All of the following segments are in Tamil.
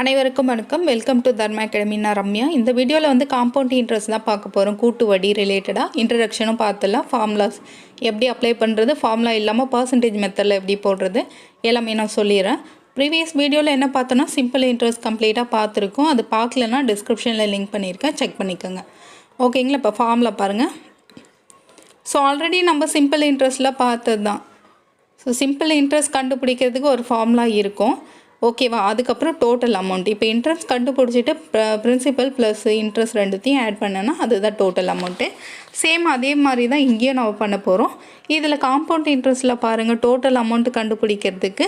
அனைவருக்கும் வணக்கம். வெல்கம் டு தர்மா அகாடமி நான் ரம்யா. இந்த வீடியோவில் வந்து காம்பவுண்ட் இன்ட்ரெஸ்ட் தான் பார்க்க போகிறோம் கூட்டு வடி ரிலேட்டடாக இன்ட்ரடக்ஷனும் பார்த்துலாம் ஃபார்முலாஸ் எப்படி அப்ளை பண்ணுறது ஃபார்முலா இல்லாமல் பர்சன்டேஜ் மெத்தடில் எப்படி போடுறது? எல்லாமே நான் சொல்லிடுறேன். ப்ரீவியஸ் வீடியோவில் என்ன பார்த்தோன்னா சிம்பிள் இன்ட்ரெஸ்ட் கம்ப்ளீட்டாக பார்த்துருக்கோம். அது பார்க்கலன்னா டிஸ்கிரிப்ஷனில் லிங்க் பண்ணியிருக்கேன். செக் பண்ணிக்கோங்க. ஓகேங்களா இப்போ ஃபார்மில் பாருங்கள் ஸோ ஆல்ரெடி நம்ம சிம்பிள் இன்ட்ரெஸ்ட்டில் பார்த்தது தான் ஸோ சிம்பிள் இன்ட்ரெஸ்ட் கண்டுபிடிக்கிறதுக்கு ஒரு ஃபார்முலா இருக்கும். ஓகேவா அதுக்கப்புறம் டோட்டல் அமௌண்ட் இப்போ இன்ட்ரெஸ்ட் கண்டுபிடிச்சிட்டு பிரின்சிபல் ப்ளஸ் இன்ட்ரெஸ்ட் ரெண்டுத்தையும் ஆட் பண்ணேன்னா அதுதான் டோட்டல் அமௌண்ட்டு சேம் அதே மாதிரி தான் இங்கேயும் நம்ம பண்ண போகிறோம் இதில் காம்பவுண்ட் இன்ட்ரெஸ்ட்டில் பாருங்கள் டோட்டல் அமௌண்ட்டு கண்டுபிடிக்கிறதுக்கு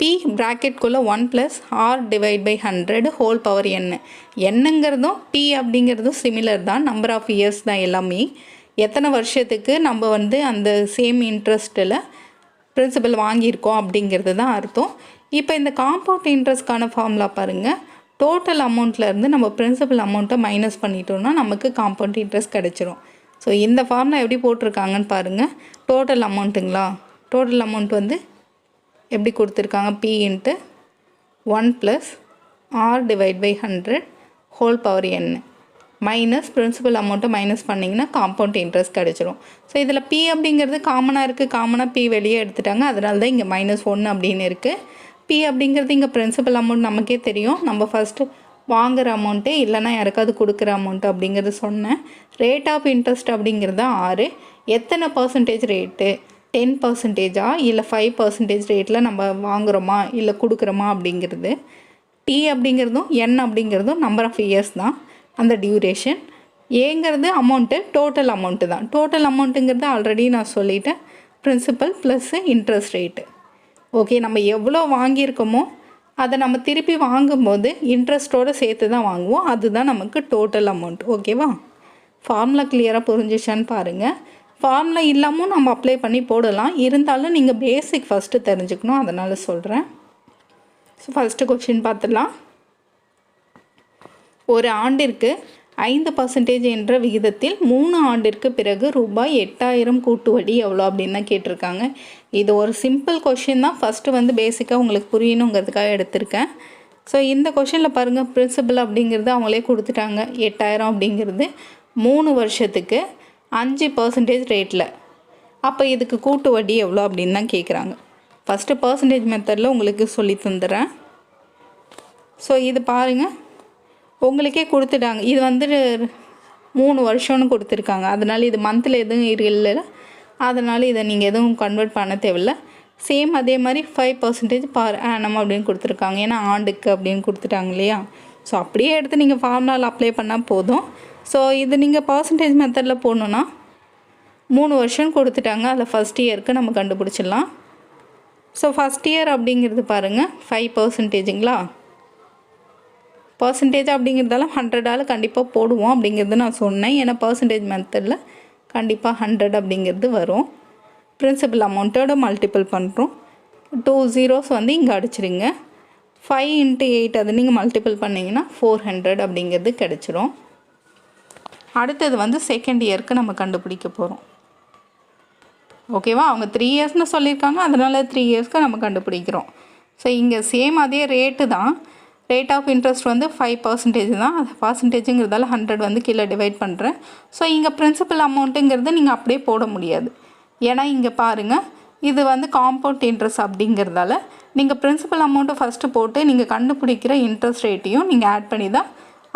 P ப்ராக்கெட்குள்ளே one plus R divide by hundred whole power N என்னங்கிறதும் P அப்படிங்கிறதும் சிமிலர் தான். நம்பர் ஆஃப் இயர்ஸ் தான் எல்லாமே. எத்தனை வருஷத்துக்கு நம்ம வந்து அந்த சேம் இன்ட்ரெஸ்ட்டில் பிரின்சிபல் வாங்கியிருக்கோம் அப்படிங்கிறது தான் அர்த்தம். இப்போ இந்த காம்பவுண்ட் இன்ட்ரெஸ்ட்கான ஃபார்முலா பாருங்கள் டோட்டல் அமௌண்ட்லேருந்து நம்ம பிரின்சிபல் அமௌண்ட்டை மைனஸ் பண்ணிட்டோம்னா நமக்கு காம்பவுண்ட் இன்ட்ரெஸ்ட் கிடச்சிரும். ஸோ இந்த ஃபார்முலா எப்படி போட்டிருக்காங்கன்னு பாருங்கள் டோட்டல் அமௌண்ட்டுங்களா டோட்டல் அமௌண்ட் வந்து எப்படி கொடுத்துருக்காங்க? P into one plus R divide by hundred whole power N minus principal அமௌண்ட்டை மைனஸ் பண்ணிங்கன்னா காம்பவுண்ட் இன்ட்ரெஸ்ட் கிடச்சிரும். ஸோ இதில் பி அப்படிங்கிறது காமனாக இருக்குது காமனாக பி வெளியே எடுத்துட்டாங்க. அதனால தான் இங்கே மைனஸ் ஒன்று அப்படின்னு இருக்குது பி அப்படிங்கிறது இங்கே பிரின்சிபல் அமௌண்ட் நமக்கே தெரியும். நம்ம ஃபஸ்ட்டு வாங்குகிற அமௌண்ட்டு இல்லைனா யாருக்காவது கொடுக்குற அமௌண்ட்டு அப்படிங்கிறது சொன்னேன். ரேட் ஆஃப் இன்ட்ரெஸ்ட் அப்படிங்கிறது ஆறு. எத்தனை பர்சன்டேஜ் ரேட்டு டென் பர்சன்டேஜா இல்லை ஃபைவ் பர்சன்டேஜ் ரேட்டில் நம்ம வாங்குகிறோமா இல்லை கொடுக்குறோமா? அப்படிங்கிறது. டி அப்படிங்கிறதும் என் அப்படிங்கிறதும் நம்பர் ஆஃப் இயர்ஸ் தான். அந்த டியூரேஷன் ஏங்கிறது அமௌண்ட்டு டோட்டல் அமௌண்ட்டு தான். டோட்டல் அமௌண்ட்டுங்கிறது ஆல்ரெடி நான் சொல்லிட்டேன். Principal plus interest rate okay நம்ம எவ்வளோ வாங்கியிருக்கோமோ அதை நம்ம திருப்பி வாங்கும்போது இன்ட்ரெஸ்ட்டோடு சேர்த்து தான் வாங்குவோம். அதுதான் நமக்கு டோட்டல் அமௌண்ட் ஓகேவா ஃபார்மில் கிளியராக புரிஞ்சிச்சான்னு பாருங்கள் ஃபார்மில் இல்லாமல் நம்ம அப்ளை பண்ணி போடலாம். இருந்தாலும் நீங்கள் பேசிக் ஃபஸ்ட்டு தெரிஞ்சுக்கணும். அதனால் சொல்கிறேன் ஸோ ஃபஸ்ட்டு கொஷின் பார்த்துடலாம். ஒரு ஆண்டிற்கு ஐந்து பர்சன்டேஜ் என்ற விகிதத்தில் மூணு ஆண்டிற்கு பிறகு ரூபாய் எட்டாயிரம் கூட்டு வட்டி எவ்வளோ அப்படின்னு தான் கேட்டிருக்காங்க. இது ஒரு சிம்பிள் கொஷின் தான். ஃபஸ்ட்டு வந்து பேசிக்காக உங்களுக்கு புரியணுங்கிறதுக்காக எடுத்திருக்கேன். ஸோ இந்த கொஷனில் பாருங்கள் பிரின்சிபல் அப்படிங்கிறது அவங்களே கொடுத்துட்டாங்க. எட்டாயிரம் அப்படிங்கிறது மூணு வருஷத்துக்கு அஞ்சு பர்சன்டேஜ் ரேட்டில் அப்போ இதுக்கு கூட்டு வட்டி எவ்வளோ அப்படின்னு தான் கேட்குறாங்க ஃபஸ்ட்டு பர்சன்டேஜ் மெத்தடில் உங்களுக்கு சொல்லி தந்துடுறேன் ஸோ இது பாருங்கள் உங்களுக்கே கொடுத்துட்டாங்க. இது வந்து மூணு வருஷம்னு கொடுத்துருக்காங்க. அதனால் இது மந்தில் எதுவும் இல்லை. அதனால் இதை நீங்கள் எதுவும் கன்வெர்ட் பண்ண தேவையில்ல. சேம் அதே மாதிரி ஃபைவ் பர்சன்டேஜ் பார் ஆனம் அப்படின்னு கொடுத்துருக்காங்க. ஏன்னா ஆண்டுக்கு அப்படின்னு கொடுத்துட்டாங்க இல்லையா? ஸோ அப்படியே எடுத்து நீங்கள் ஃபார்முலாவில் அப்ளை பண்ணால் போதும். ஸோ இது நீங்கள் பர்சன்டேஜ் மெத்தடில் போடணுன்னா மூணு வருஷம் கொடுத்துட்டாங்க. அதில் ஃபஸ்ட் இயருக்கு நம்ம கண்டுபிடிச்சிடலாம். ஸோ ஃபஸ்ட் இயர் அப்படிங்கிறது பாருங்கள் ஃபைவ் பர்சன்டேஜுங்களா பர்சன்டேஜ் அப்படிங்கிறதால ஹண்ட்ரடால் கண்டிப்பாக போடுவோம் அப்படிங்கிறது நான் சொன்னேன். ஏன்னா பர்சன்டேஜ் மெத்தடில் கண்டிப்பாக ஹண்ட்ரட் அப்படிங்கிறது வரும். பிரின்சிபல் அமௌண்ட்டோட மல்டிபிள் பண்ணுறோம் டூ ஜீரோஸ் வந்து இங்கே அடிச்சிருங்க. ஃபைவ் இன்ட்டு எயிட் அது நீங்கள் மல்டிபிள் பண்ணிங்கன்னா ஃபோர் ஹண்ட்ரட் அப்படிங்கிறது கிடச்சிரும். அடுத்தது வந்து செகண்ட் இயருக்கு நம்ம கண்டுபிடிக்க போகிறோம் ஓகேவா அவங்க த்ரீ இயர்ஸ்னு சொல்லியிருக்காங்க. அதனால் த்ரீ இயர்ஸ்க்கு நம்ம கண்டுபிடிக்கிறோம். ஸோ இங்கே சேம் அதே ரேட்டு தான். ரேட் ஆஃப் இன்ட்ரெஸ்ட் வந்து ஃபைவ் பர்சன்டேஜ் தான். அது பர்சன்டேஜுங்கிறதால ஹண்ட்ரட் வந்து கீழே டிவைட் பண்ணுறேன் ஸோ இங்கே பிரின்சிபல் அமௌண்ட்டுங்கிறது நீங்கள் அப்படியே போட முடியாது. ஏன்னா இங்கே பாருங்கள் இது வந்து காம்பவுண்ட் இன்ட்ரெஸ்ட் அப்படிங்கிறதால நீங்கள் பிரின்சிபல் அமௌண்ட்டை ஃபஸ்ட்டு போட்டு நீங்கள் கண்டுபிடிக்கிற இன்ட்ரெஸ்ட் ரேட்டையும் நீங்கள் ஆட் பண்ணி தான்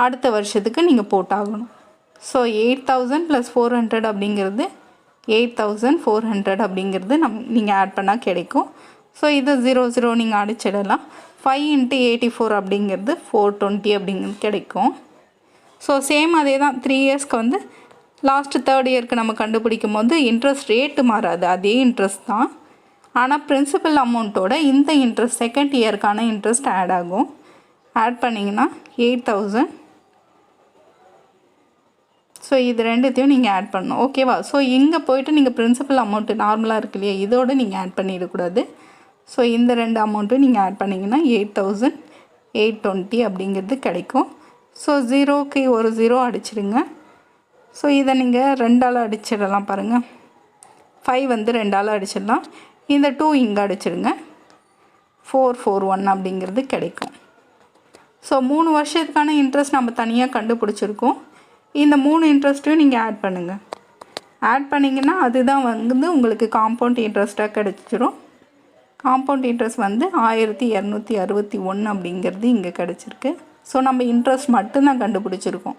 அடுத்த வருஷத்துக்கு நீங்கள் போட்டாகணும். So eight thousand plus four hundred அப்படிங்கிறது எயிட் தௌசண்ட் ஃபோர் ஹண்ட்ரட் அப்படிங்கிறது நம் நீங்கள் ஆட் பண்ணால் கிடைக்கும். ஸோ இது ஜீரோ ஜீரோ நீங்கள் அடிச்சிடலாம். ஃபைவ் இன்ட்டு எயிட்டி ஃபோர் அப்படிங்கிறது ஃபோர் டுவெண்ட்டி அப்படிங்கிறது கிடைக்கும். ஸோ சேம் அதே தான் த்ரீ இயர்ஸ்க்கு வந்து லாஸ்ட்டு தேர்ட் இயர்க்கு நம்ம கண்டுபிடிக்கும் போது இன்ட்ரெஸ்ட் ரேட்டு மாறாது. அதே இன்ட்ரெஸ்ட் தான். ஆனால் பிரின்சிபல் அமௌண்ட்டோட இந்த இன்ட்ரெஸ்ட் செகண்ட் இயருக்கான இன்ட்ரெஸ்ட் ஆட் ஆகும். ஆட் பண்ணிங்கன்னா எயிட் தௌசண்ட் ஸோ இது ரெண்டுத்தையும் நீங்கள் ஆட் பண்ணணும். ஓகேவா ஸோ இங்கே போயிட்டு நீங்கள் பிரின்சிபல் அமௌண்ட்டு நார்மலாக இருக்கு இல்லையா? இதோடு நீங்கள் ஆட் பண்ணிடக்கூடாது. ஸோ இந்த ரெண்டு அமௌண்ட்டும் நீங்கள் ஆட் பண்ணிங்கன்னா எயிட் தௌசண்ட் எயிட் டுவெண்ட்டி அப்படிங்கிறது கிடைக்கும். ஸோ ஜீரோக்கு ஒரு ஜீரோ அடிச்சிடுங்க ஸோ இதை நீங்கள் ரெண்டால் அடிச்சிடலாம் பாருங்கள் ஃபைவ் வந்து ரெண்டால் அடிச்சிடலாம். இந்த டூ இங்கே அடிச்சிடுங்க ஃபோர் ஃபோர் ஒன் அப்படிங்கிறது கிடைக்கும். ஸோ மூணு வருஷத்துக்கான இன்ட்ரெஸ்ட் நம்ம தனியாக கண்டுபிடிச்சிருக்கோம். இந்த மூணு இன்ட்ரெஸ்ட்டையும் நீங்கள் ஆட் பண்ணுங்கள் ஆட் பண்ணிங்கன்னா அதுதான் வந்து உங்களுக்கு காம்பவுண்ட் இன்ட்ரெஸ்ட்டாக கிடச்சிரும். காம்பவுண்ட் இன்ட்ரெஸ்ட் வந்து ஆயிரத்தி இரநூத்தி அறுபத்தி ஒன்று அப்படிங்கிறது இங்கே கிடச்சிருக்கு. ஸோ நம்ம இன்ட்ரெஸ்ட் மட்டும்தான் கண்டுபிடிச்சிருக்கோம்.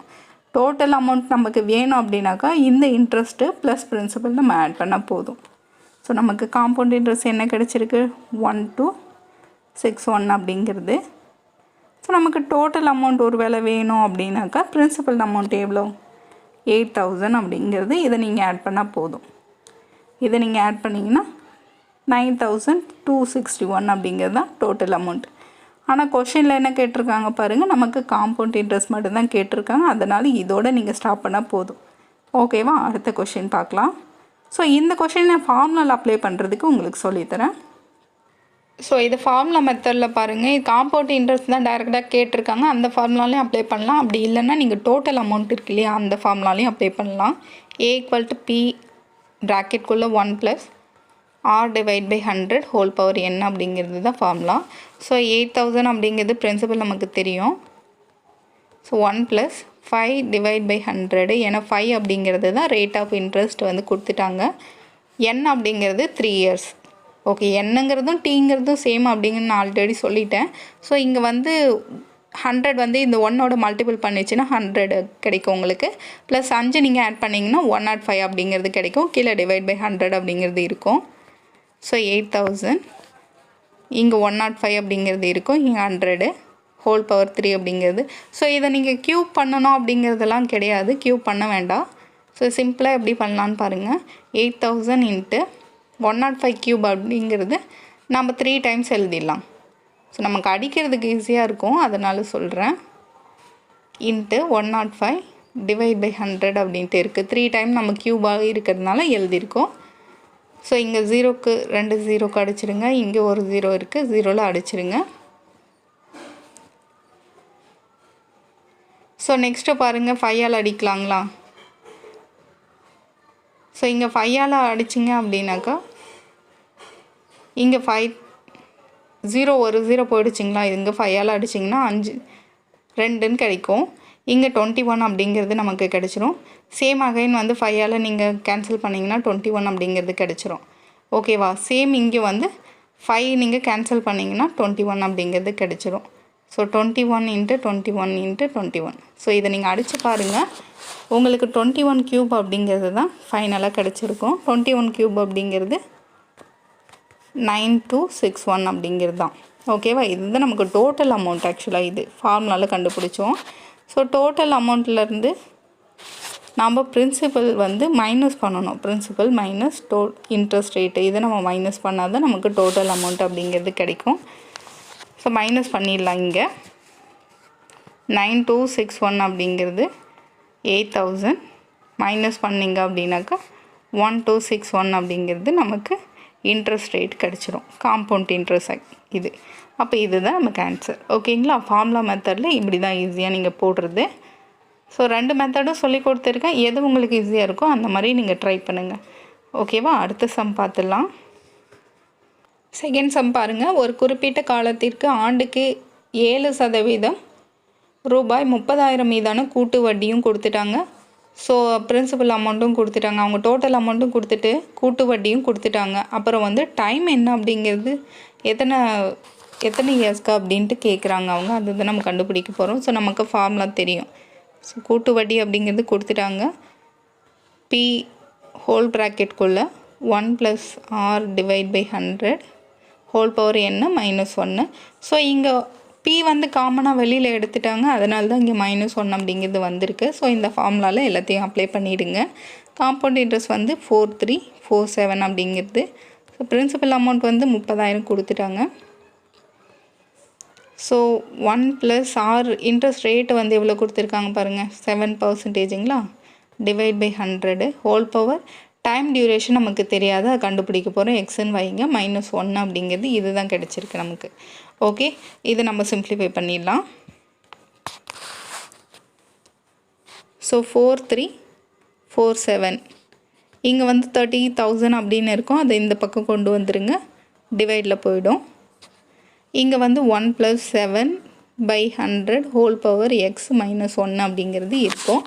டோட்டல் அமௌண்ட் நமக்கு வேணும் அப்படின்னாக்கா இந்த இன்ட்ரெஸ்ட்டு ப்ளஸ் பிரின்சிபல் நம்ம ஆட் பண்ணால் போதும். ஸோ நமக்கு காம்பவுண்ட் இன்ட்ரெஸ்ட் என்ன கிடச்சிருக்கு? ஒன் டூ சிக்ஸ் ஒன் அப்படிங்கிறது. ஸோ நமக்கு டோட்டல் அமௌண்ட் ஒரு வேலை வேணும் அப்படின்னாக்கா பிரின்சிபல் அமௌண்ட் எவ்வளோ? எயிட் தௌசண்ட் அப்படிங்கிறது இதை நீங்கள் ஆட் பண்ணால் போதும். இதை நீங்கள் ஆட் பண்ணிங்கன்னா nine thousand two sixty one அப்படிங்கிறது தான் டோட்டல் அமௌண்ட் ஆனால் கொஷினில் என்ன கேட்டிருக்காங்க பாருங்கள் நமக்கு காம்பவுண்ட் இன்ட்ரெஸ்ட் மட்டும்தான் கேட்டிருக்காங்க. அதனால் இதோட நீங்கள் ஸ்டாப் பண்ணால் போதும். ஓகேவா அடுத்த கொஷின் பார்க்கலாம். ஸோ இந்த கொஷினை ஃபார்முலாவில் அப்ளை பண்ணுறதுக்கு உங்களுக்கு சொல்லித்தரேன். ஸோ இது ஃபார்முலா மெத்தடில் பாருங்கள் இது காம்பவுண்ட் இன்ட்ரெஸ்ட் தான் டைரெக்டாக கேட்டிருக்காங்க. அந்த ஃபார்முலாலையும் அப்ளை பண்ணலாம். அப்படி இல்லைன்னா நீங்கள் டோட்டல் அமௌண்ட் இருக்கு இல்லையா அந்த ஃபார்முலாலையும் அப்ளை பண்ணலாம். A equal to P ப்ராக்கெட்குள்ளே one plus R divide by hundred whole power என்ன அப்படிங்கிறது தான் ஃபார்முலா ஸோ எயிட் தௌசண்ட் அப்படிங்கிறது பிரின்சிபல் நமக்கு தெரியும். So one plus five divide by hundred ஏன்னா ஃபைவ் அப்படிங்கிறது தான் ரேட் ஆஃப் இன்ட்ரெஸ்ட் வந்து கொடுத்துட்டாங்க. என் அப்படிங்கிறது த்ரீ இயர்ஸ் ஓகே என்னங்கிறதும் டீங்கிறதும் சேம் அப்படிங்கன்னு நான் ஆல்ரெடி சொல்லிட்டேன். ஸோ இங்கே வந்து ஹண்ட்ரட் வந்து இந்த ஒன்னோட மல்டிபிள் பண்ணிச்சுன்னா ஹண்ட்ரட் கிடைக்கும் உங்களுக்கு. ப்ளஸ் அஞ்சு நீங்கள் ஆட் பண்ணிங்கன்னா ஒன் நாட் ஃபைவ் அப்படிங்கிறது கிடைக்கும். கீழே டிவைட் பை ஹண்ட்ரட் அப்படிங்கிறது இருக்கும். ஸோ எயிட் தௌசண்ட் இங்கே ஒன் நாட் ஃபைவ் அப்படிங்கிறது இருக்கும். இங்கே ஹண்ட்ரடு ஹோல் பவர் த்ரீ அப்படிங்கிறது. ஸோ இதை நீங்கள் க்யூப் பண்ணணும் அப்படிங்கிறதெல்லாம் கிடையாது. க்யூப் பண்ண வேண்டாம். ஸோ சிம்பிளாக எப்படி பண்ணலான்னு பாருங்கள் eight thousand into one nought five cube அப்படிங்கிறது நம்ம த்ரீ டைம்ஸ் எழுதிடலாம். ஸோ நமக்கு அடிக்கிறதுக்கு ஈஸியாக இருக்கும். அதனால் சொல்கிறேன் into one nought five divide by hundred அப்படின்ட்டு இருக்குது த்ரீ டைம் நம்ம க்யூபாக இருக்கிறதுனால எழுதியிருக்கோம். ஸோ இங்கே ஜீரோக்கு ரெண்டு ஜீரோக்கு அடிச்சிடுங்க. இங்கே ஒரு ஜீரோ இருக்குது ஜீரோவில் அடிச்சிடுங்க. ஸோ நெக்ஸ்ட்டு பாருங்கள் ஃபையால் அடிக்கலாங்களா? ஸோ இங்கே ஃபையால் அடிச்சிங்க அப்படின்னாக்கா இங்கே ஃபைவ் ஜீரோ ஒரு ஜீரோ போயிடுச்சிங்களா? இங்கே ஃபையால் அடிச்சிங்கன்னா அஞ்சு ரெண்டுன்னு கிடைக்கும். இங்கே டுவெண்ட்டி ஒன் அப்படிங்கிறது நமக்கு கிடச்சிரும். சேம் அகைன் வந்து ஃபைவால் நீங்கள் கேன்சல் பண்ணிங்கன்னா டுவெண்ட்டி ஒன் அப்படிங்கிறது கிடச்சிரும். ஓகேவா சேம் இங்கே வந்து ஃபைவ் நீங்கள் கேன்சல் பண்ணிங்கன்னா டுவெண்ட்டி ஒன் அப்படிங்கிறது கிடச்சிரும். So twenty one into twenty one into twenty one so இதை நீங்கள் அடித்து பாருங்கள் உங்களுக்கு டுவெண்ட்டி ஒன் க்யூப் அப்படிங்கிறது தான் ஃபைனலாக கிடச்சிருக்கும். டுவெண்ட்டி ஒன் க்யூப் அப்படிங்கிறது நைன் டூ சிக்ஸ் ஒன் அப்படிங்கிறது தான். ஓகேவா இதுதான் நமக்கு டோட்டல் அமௌண்ட் ஆக்சுவலாக இது. ஃபார்முலாவில் கண்டுபிடிச்சோம். ஸோ டோட்டல் அமௌண்ட்லேருந்து நம்ம பிரின்சிபல் வந்து மைனஸ் பண்ணணும். Principal minus to interest rate இதை நம்ம மைனஸ் பண்ணால் தான் நமக்கு டோட்டல் அமௌண்ட் அப்படிங்கிறது கிடைக்கும். ஸோ மைனஸ் பண்ணிடலாம் இங்கே. நைன் டூ சிக்ஸ் ஒன் அப்படிங்கிறது எயிட் தௌசண்ட் மைனஸ் பண்ணிங்க அப்படின்னாக்கா ஒன் டூ சிக்ஸ் ஒன் அப்படிங்கிறது நமக்கு இன்ட்ரெஸ்ட் ரேட் கிடச்சிரும். காம்பவுண்ட் இன்ட்ரெஸ்ட் இது. அப்போ இதுதான் நமக்கு ஆன்சர் ஓகேங்களா ஃபார்முலா மெத்தடில் இப்படி தான் ஈஸியாக நீங்கள் போடுறது. ஸோ ரெண்டு மெத்தடும் சொல்லி கொடுத்துருக்கேன். எது உங்களுக்கு ஈஸியாக இருக்கோ அந்த மாதிரி நீங்கள் ட்ரை பண்ணுங்கள் ஓகேவா அடுத்த சம் பார்த்துடலாம். செகண்ட் சம் பாருங்கள் ஒரு குறிப்பிட்ட காலத்திற்கு ஆண்டுக்கு ஏழு சதவீதம் ரூபாய் முப்பதாயிரம் மீதான கூட்டு வட்டியும் கொடுத்துட்டாங்க. ஸோ பிரின்சிபல் அமௌண்ட்டும் கொடுத்துட்டாங்க. அவங்க டோட்டல் அமௌண்ட்டும் கொடுத்துட்டு கூட்டு வட்டியும் கொடுத்துட்டாங்க. அப்புறம் வந்து டைம் என்ன அப்படிங்கிறது? எத்தனை எத்தனை இயர்ஸ்க்கு அப்படின்ட்டு கேட்குறாங்க அவங்க. அதுதான் நம்ம கண்டுபிடிக்க போகிறோம் ஸோ நமக்கு ஃபார்முலா தெரியும். ஸோ கூட்டு வட்டி அப்படிங்கிறது கொடுத்துட்டாங்க. P whole ப்ராக்கெட்குள்ளே one plus R divide by hundred whole power என்ன? மைனஸ் ஒன்று ஸோ இங்கே பி வந்து காமனாக வெளியில் எடுத்துட்டாங்க. அதனால தான் இங்கே மைனஸ் ஒன் அப்படிங்கிறது வந்திருக்கு. ஸோ இந்த ஃபார்முலாவில் எல்லாத்தையும் அப்ளை பண்ணிவிடுங்க காம்பவுண்ட் இன்ட்ரெஸ்ட் வந்து ஃபோர் த்ரீ ஃபோர் செவன் அப்படிங்கிறது. ஸோ பிரின்சிபல் அமௌண்ட் வந்து முப்பதாயிரம் கொடுத்துட்டாங்க. So one plus R interest rate வந்து எவ்வளோ கொடுத்துருக்காங்க பாருங்கள் seven பர்சன்டேஜுங்களா divide by hundred whole power time duration நமக்கு தெரியாது. அதை கண்டுபிடிக்க போகிறோம் எக்ஸ்ன்னு வைங்க மைனஸ் ஒன் அப்படிங்கிறது இதுதான் கிடச்சிருக்கு நமக்கு. ஓகே இதை நம்ம சிம்ப்ளிஃபை பண்ணிடலாம். So four three four seven இங்கே வந்து தேர்ட்டி தௌசண்ட் அப்படின்னு இருக்கும். அதை இந்த பக்கம் கொண்டு வந்துருங்க. டிவைடில் போயிடும். இங்கே வந்து one plus seven by hundred whole power X minus one அப்படிங்கிறது இருக்கும்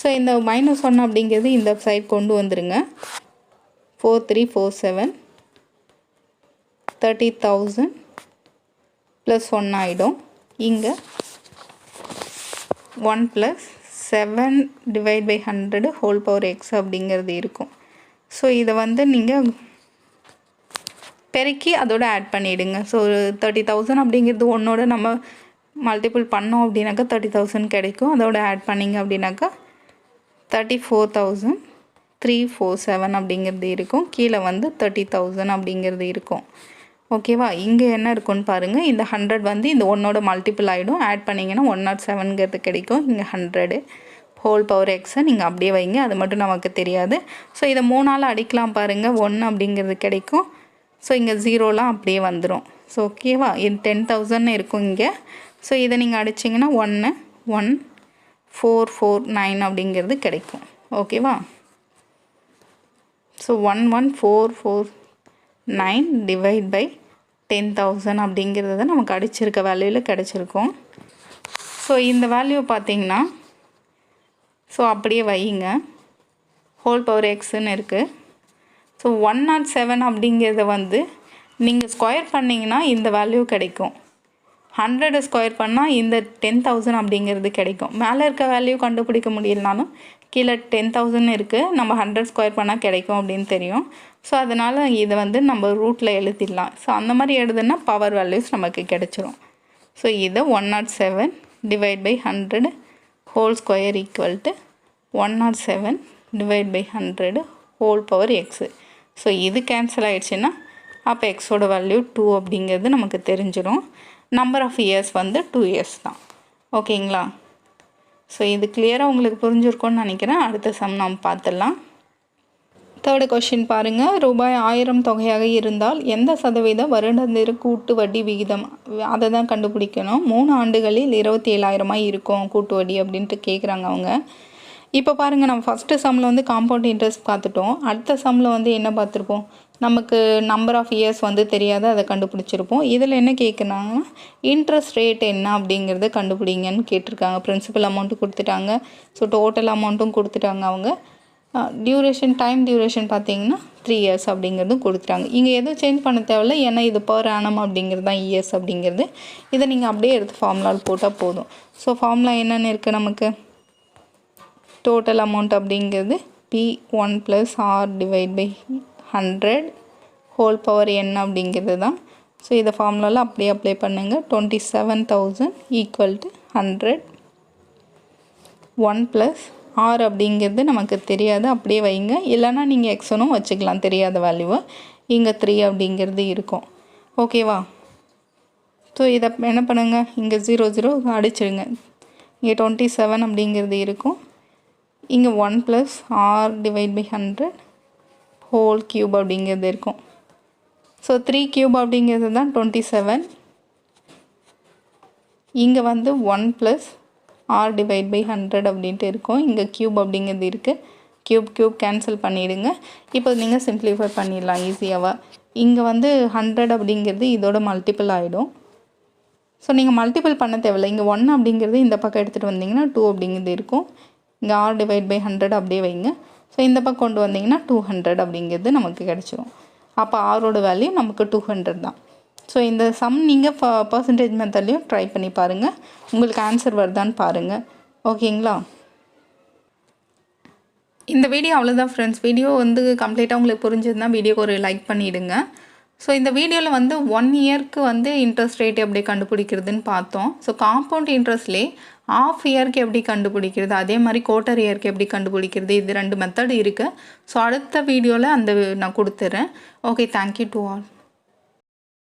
ஸோ இந்த மைனஸ் ஒன் அப்படிங்கிறது இந்த சைட் கொண்டு வந்துடுங்க four three four seven thirty thousand plus one ஆகிடும் இங்கே one plus seven divide by hundred whole power X அப்படிங்கிறது இருக்கும். ஸோ இதை வந்து நீங்கள் பெருக்கி அதோட ஆட் பண்ணிவிடுங்க ஸோ தேர்ட்டி தௌசண்ட் அப்படிங்கிறது ஒன்றோட நம்ம மல்டிபிள் பண்ணோம் அப்படின்னாக்கா தேர்ட்டி தௌசண்ட் கிடைக்கும். அதோட ஆட் பண்ணிங்க அப்படின்னாக்கா thirty four thousand three four seven அப்படிங்கிறது இருக்கும். கீழே வந்து தேர்ட்டி தௌசண்ட் அப்படிங்கிறது இருக்கும். ஓகேவா இங்கே என்ன இருக்குன்னு பாருங்கள் இந்த ஹண்ட்ரட் வந்து இந்த ஒன்னோட மல்டிபிள் ஆகிடும் ஆட் பண்ணிங்கன்னா ஒன் நாட் oh செவனுங்கிறது கிடைக்கும். இங்கே ஹண்ட்ரடு ஹோல் பவர் எக்ஸை நீங்கள் அப்படியே வைங்க. அது மட்டும் நமக்கு தெரியாது. ஸோ இதை மூணால் அடிக்கலாம் பாருங்கள் ஒன்று அப்படிங்கிறது கிடைக்கும். ஸோ இங்கே ஜீரோலாம் அப்படியே வந்துடும் ஸோ ஓகேவா இது டென் தௌசண்ட்னு இருக்கும் இங்கே. ஸோ இதை நீங்கள் அடிச்சிங்கன்னா ஒன்று ஒன் ஃபோர் ஃபோர் நைன் அப்படிங்கிறது கிடைக்கும். ஓகேவா so one one four four nine divide by ten thousand அப்படிங்கிறது தான் நமக்கு அடிச்சிருக்க வேல்யூவில் கிடச்சிருக்கும். ஸோ இந்த வேல்யூ பார்த்தீங்கன்னா ஸோ அப்படியே வையுங்க. ஹோல் பவர் எக்ஸுன்னு இருக்குது ஸோ ஒன் நாட் செவன் அப்படிங்கிறத வந்து நீங்கள் ஸ்கொயர் பண்ணிங்கன்னா இந்த வேல்யூ கிடைக்கும். ஹண்ட்ரடை ஸ்கொயர் பண்ணால் இந்த டென் தௌசண்ட் அப்படிங்கிறது கிடைக்கும். மேலே இருக்க வேல்யூ கண்டுபிடிக்க முடியலனாலும் கீழே டென் தௌசண்ட் இருக்குது நம்ம ஹண்ட்ரட் ஸ்கொயர் பண்ணால் கிடைக்கும் அப்படின்னு தெரியும். ஸோ அதனால் இதை வந்து நம்ம ரூட்டில் எழுதிடலாம். ஸோ அந்த மாதிரி எழுதுனா பவர் வேல்யூஸ் நமக்கு கிடைச்சிரும். ஸோ இதை one nought seven divide by hundred whole square equal to one nought seven divide by hundred whole power X so இது கேன்சல் ஆகிடுச்சின்னா அப்போ எக்ஸோட வேல்யூ டூ அப்படிங்கிறது நமக்கு தெரிஞ்சிடும். நம்பர் ஆஃப் இயர்ஸ் வந்து டூ இயர்ஸ் தான். ஓகேங்களா ஸோ இது கிளியராக உங்களுக்கு புரிஞ்சிருக்கோன்னு நினைக்கிறேன். அடுத்த சம் நாம் பார்த்துடலாம். தேர்டு கொஷின் பாருங்கள் ரூபாய் ஆயிரம் தொகையாக இருந்தால் எந்த சதவீத வருடந்திர கூட்டு வட்டி விகிதம்? அதை தான் கண்டுபிடிக்கணும். மூணு ஆண்டுகளில் இருபத்தி ஏழாயிரமாக இருக்கும் கூட்டு வட்டி அப்படின்ட்டு கேட்குறாங்க அவங்க. இப்போ பாருங்கள் நம்ம ஃபஸ்ட்டு சம்மில் வந்து காம்பவுண்ட் இன்ட்ரெஸ்ட் பார்த்துட்டோம். அடுத்த சம்மில் வந்து என்ன பார்த்துருப்போம்? நமக்கு நம்பர் ஆஃப் இயர்ஸ் வந்து தெரியாத அதை கண்டுபிடிச்சிருப்போம். இதில் என்ன கேட்குறாங்கன்னா இன்ட்ரெஸ்ட் ரேட் என்ன அப்படிங்கிறத கண்டுபிடிங்கன்னு கேட்டிருக்காங்க. பிரின்சிபல் அமௌண்ட்டு கொடுத்துட்டாங்க. ஸோ டோட்டல் அமௌண்ட்டும் கொடுத்துட்டாங்க அவங்க. டியூரேஷன் டைம் டியூரேஷன் பார்த்தீங்கன்னா த்ரீ இயர்ஸ் அப்படிங்கிறதும் கொடுத்துட்டாங்க. இங்கே எதுவும் சேஞ்ச் பண்ண தேவையில்ல. ஏன்னா இது பர் ஆனம் அப்படிங்கிறது தான் இயர்ஸ் அப்படிங்கிறது. இதை நீங்கள் அப்படியே எடுத்து ஃபார்முலாவில் போட்டால் போதும். ஸோ ஃபார்முலா என்னென்னு இருக்குது நமக்கு? டோட்டல் அமௌண்ட் அப்படிங்கிறது P one plus R divide by hundred whole power N அப்படிங்கிறது தான். ஸோ இதை ஃபார்முலாவில் அப்படியே அப்ளை பண்ணுங்கள் twenty seven thousand equal to hundred one plus R அப்படிங்கிறது நமக்கு தெரியாது. அப்படியே வைங்க. இல்லைனா நீங்கள் எக்ஸனும் வச்சுக்கலாம். தெரியாத வேல்யூவை இங்கே த்ரீ அப்படிங்கிறது இருக்கும். ஓகேவா ஸோ இதை என்ன பண்ணுங்கள் இங்கே ஜீரோ ஜீரோ அடிச்சிடுங்க. இங்கே டுவெண்ட்டி செவன் அப்படிங்கிறது இருக்கும். இங்கே one plus R divide by hundred whole cube அப்படிங்கிறது இருக்கும். ஸோ த்ரீ க்யூப் அப்படிங்கிறது தான் டுவெண்ட்டி செவன் இங்கே வந்து one plus R divide by hundred அப்படின்ட்டு இருக்கும். இங்கே க்யூப் அப்படிங்கிறது இருக்குது க்யூப் க்யூப் கேன்சல் பண்ணிவிடுங்க இப்போ நீங்கள் சிம்ப்ளிஃபை பண்ணிடலாம் ஈஸியாக இங்கே வந்து ஹண்ட்ரட் அப்படிங்கிறது இதோட மல்டிபிள் ஆகிடும் ஸோ நீங்கள் மல்டிபிள் பண்ண தேவையில்லை. இங்கே ஒன் அப்படிங்கிறது இந்த பக்கம் எடுத்துகிட்டு வந்தீங்கன்னா டூ அப்படிங்கிறது இருக்கும். இங்கே ஆர் டிவைட் பை ஹண்ட்ரட் அப்படியே வைங்க. ஸோ இந்த பக்கம் கொண்டு வந்தீங்கன்னா டூ ஹண்ட்ரட் அப்படிங்கிறது நமக்கு கிடச்சிரும். அப்போ ஆரோட வேல்யூ நமக்கு டூ ஹண்ட்ரட் தான். ஸோ இந்த சம் நீங்கள் பர்சன்டேஜ் மெத்தட்லேயும் ட்ரை பண்ணி பாருங்கள் உங்களுக்கு ஆன்சர் வருதான்னு பாருங்கள் ஓகேங்களா இந்த வீடியோ அவ்வளோதான் ஃப்ரெண்ட்ஸ் வீடியோ வந்து கம்ப்ளீட்டாக உங்களுக்கு புரிஞ்சதுன்னா வீடியோக்கு ஒரு லைக் பண்ணிவிடுங்க ஸோ இந்த வீடியோவில் வந்து ஒன் இயர்க்கு வந்து இன்ட்ரெஸ்ட் ரேட் எப்படி கண்டுபிடிக்கிறதுன்னு பார்த்தோம். ஸோ காம்பவுண்ட் இன்ட்ரெஸ்ட்லேயே ஆஃப் இயர்க்கு எப்படி கண்டுபிடிக்கிறது? அதே மாதிரி கோட்டர் இயர்க்கு எப்படி கண்டுபிடிக்கிறது? இது ரெண்டு மெத்தட் இருக்குது ஸோ அடுத்த வீடியோவில் அந்த நான் கொடுத்துட்றேன் ஓகே தேங்க்யூ டு ஆல்